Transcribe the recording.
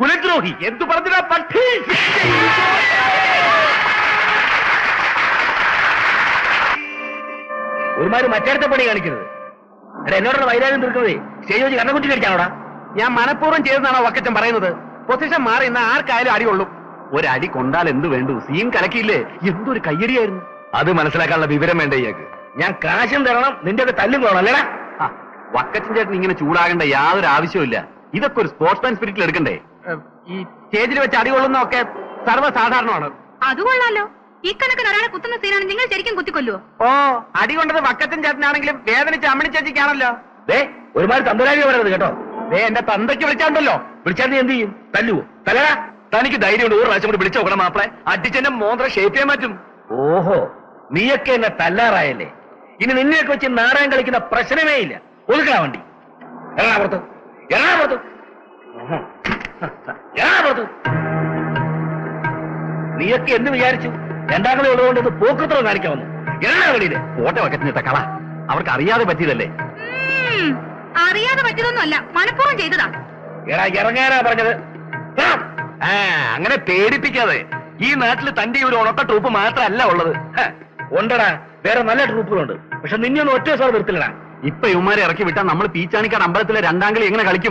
കുലദ്രോഹി എന്തു പറഞ്ഞാ പക്ഷി ഒരുമാര് മറ്റേടത്തെ പണി കാണിക്കരുത്. എടാ എന്നോടുള്ള വൈരാഗ്യം തീർക്കുന്നത് ശരിയോജി കണ്ണക്കുറ്റി കടിക്കാനോടാ ഞാൻ മനഃപൂർവം ചെയ്തെന്നാണോ വക്കച്ചൻ പറയുന്നത്? പൊസിഷൻ മാറി ഇന്ന് ആർക്കായാലും അടി കൊള്ളും. ഒരടി കൊണ്ടാൽ എന്ത് വേണ്ടു? സീം കലക്കിയില്ലേ? എന്തൊരു കയ്യടിയായിരുന്നു. അത് മനസ്സിലാക്കാനുള്ള വിവരം വേണ്ട ഇയാൾക്ക്? ഞാൻ കാശും തരണം നിന്റെ ഒക്കെ തല്ലും കൊള്ളണം അല്ലേടാ? വക്കച്ചൻ ചേട്ടൻ ഇങ്ങനെ ചൂടാകേണ്ട യാതൊരു ആവശ്യമില്ല ഇതൊക്കെ ഒരു സ്പോർട്സ്മാൻ സ്പിരിറ്റിൽ എടുക്കണ്ടേ? ഈ സ്റ്റേജിൽ വെച്ച് അടി കൊള്ളുന്നതൊക്കെ സർവസാധാരണമാണ് അതുകൊള്ളാലോ ഈ ഇക്കണക്കിന് ഒരാളെ കുത്തുന്ന സീനാണ് നിങ്ങൾ ശരിക്കും കുത്തിക്കൊല്ലുവോ? ഓ അടി കൊണ്ടത് വക്കച്ചൻ ചേട്ടനാണെങ്കിലും വേദനിച്ച് അമ്മണി ചേച്ചിക്കാണല്ലോ. ദേ ഒരുപാട് തന്തരാ പറയുന്നത് കേട്ടോ. ദേ എന്റെ തന്തയ്ക്ക് വിളിച്ചാണ്ടല്ലോ. വിളിച്ചാൽ നീ എന്ത് ചെയ്യും? തല്ലുവോ? തലടാ തനിക്ക് ധൈര്യമുണ്ട്. ഒരു പ്രാവശ്യം കൂടി വിളിച്ചു നോക്കണം മാപ്പിളെ. അടിച്ചെന്നെ മോന്ത്ര ഷേപ്പ് ചെയ്യാൻ പറ്റും. ഓഹോ. നീയൊക്കെ എന്നെ തല്ലാറായല്ലേ. ഇനി നിന്നെയൊക്കെ വെച്ച് നാടകം കളിക്കുന്ന പ്രശ്നമേ ഇല്ല. ഒതുക്കണ വണ്ടി. എറണാകുളത്ത് എറണാകുളത്ത് നീയൊക്കെ എന്ത് വിചാരിച്ചു? രണ്ടാമത് ഉള്ളതുകൊണ്ട് ഇത് പോക്കൃത്രം കാണിക്കാൻ വന്നു. എല്ലാ എറണാകുളിയിൽ ഓട്ട വക്കത്തിനിട്ട കള. അവർക്ക് അറിയാതെ പറ്റിയതല്ലേ? അറിയാതെ പറ്റിയതൊന്നുമല്ല. മനഃപൂർവം ചെയ്തതാ. എടാ ഇറങ്ങാനാ പറഞ്ഞത്. അങ്ങനെ പേടിപ്പിക്കാതെ. ഈ നാട്ടിൽ തന്റെ ഒരു ഉണക്ക ട്രൂപ്പ് മാത്രമല്ല ഉള്ളത്. ഉണ്ടടാ വേറെ നല്ല ട്രൂപ്പുകളുണ്ട്. പക്ഷെ നിന്നെ ഒന്നും ഒറ്റ സാർ നിർത്തില്ലടാ. ഇപ്പൊ ഇവന്മാരെ ഇറക്കി വിട്ടാൽ നമ്മൾ പീച്ചാണിക്കാട് അമ്പലത്തിലെ രണ്ടാം കളി എങ്ങനെ കളിക്കും?